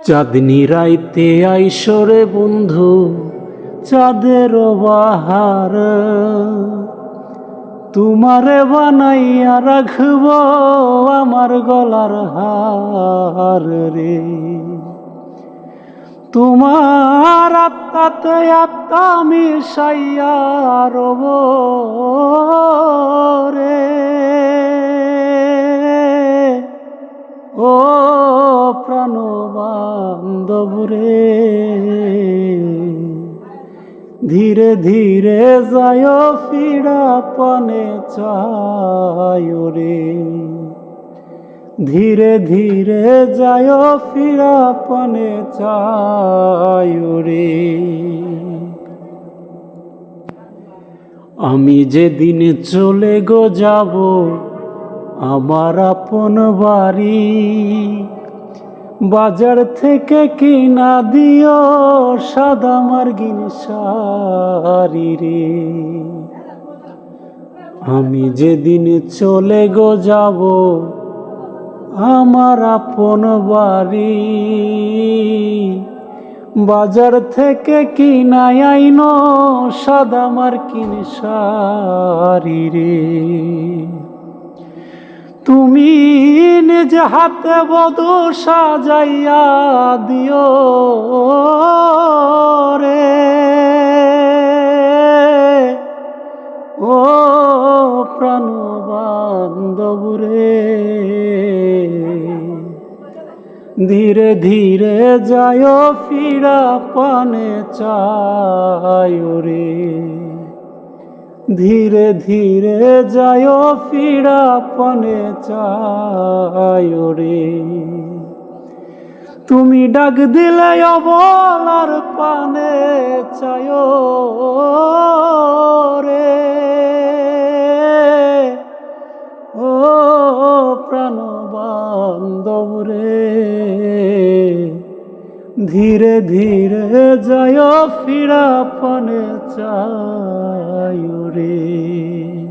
চাঁদনি রাইতে আইসরে বন্ধু, চাঁদের বাহার। তোমারে বানাইয়া রাখব আমার গলার হার রে। তোমার আত্মাতে আত্মা মিশাইয়া রব রে। ও প্রাণ ধীরে ধীরে যায় ফিরা পানে চায় রে। ধীরে ধীরে যায় ফিরা পানে চায় রে। আমি যেদিন চলে গো যাব, আমার আপন বাড়ি বাজার থেকে কিনা দিও সাদা মার্গিন শাড়ি রে। আমি যেদিন চলে গো যাব, আমার আপন বাড়ি। বাজার থেকে কিনাই আইন সাদা মার্কিন শাড়ি রে। তুমি নিজ হাতে বধু সাজাইয়া দিও রে। ও প্রাণ ধীরে ধীরে যায় ফিরা পানে চায় রে। ধীরে ধীরে যায় ফিরা পানে চায় রে। তুমি ডাক দিলে অবলার পানে চায় রে। ও প্রাণ রে। ধীরে ধীরে যায় ফিরা পানে চায় রে